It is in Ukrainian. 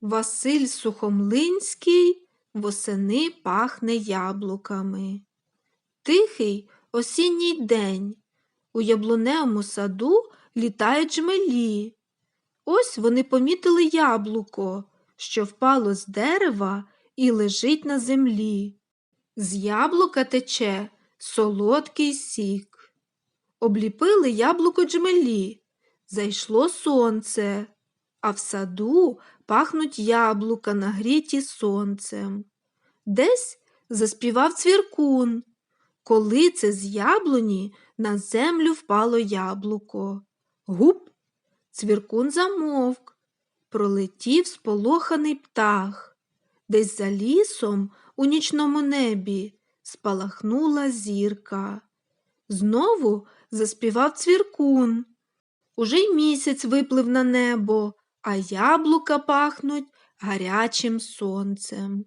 Василь Сухомлинський восени пахне яблуками. Тихий осінній день. У яблуневому саду літають жмелі. Ось вони помітили яблуко, що впало з дерева і лежить на землі. З яблука тече солодкий сік. Обліпили яблуко джмелі. Зайшло сонце, а в саду пахнуть яблука, нагріті сонцем. Десь заспівав цвіркун. Коли це з яблуні на землю впало яблуко. Гуп! Цвіркун замовк. Пролетів сполоханий птах. Десь за лісом у нічному небі спалахнула зірка. Знову заспівав цвіркун. Уже й місяць виплив на небо, а яблука пахнуть гарячим сонцем.